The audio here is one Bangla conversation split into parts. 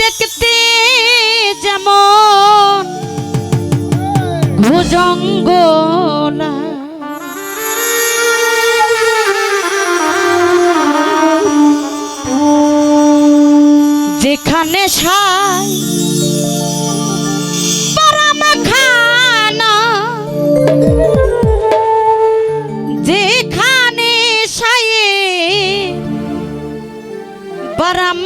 দেখতে যেমন ভুজঙ্গলা যেখানে সাই যেখানে সায়ে বারাম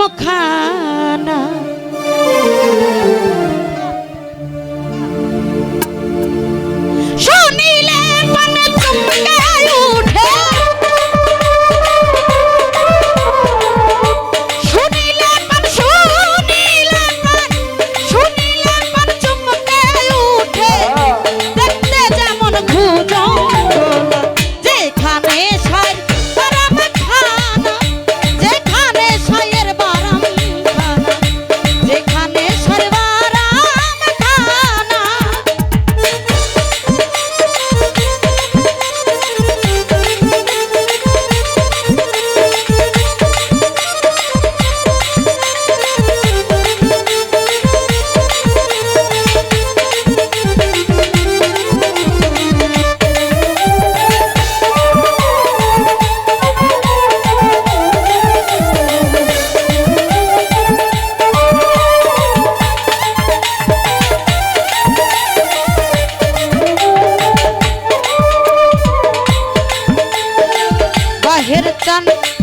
Julián.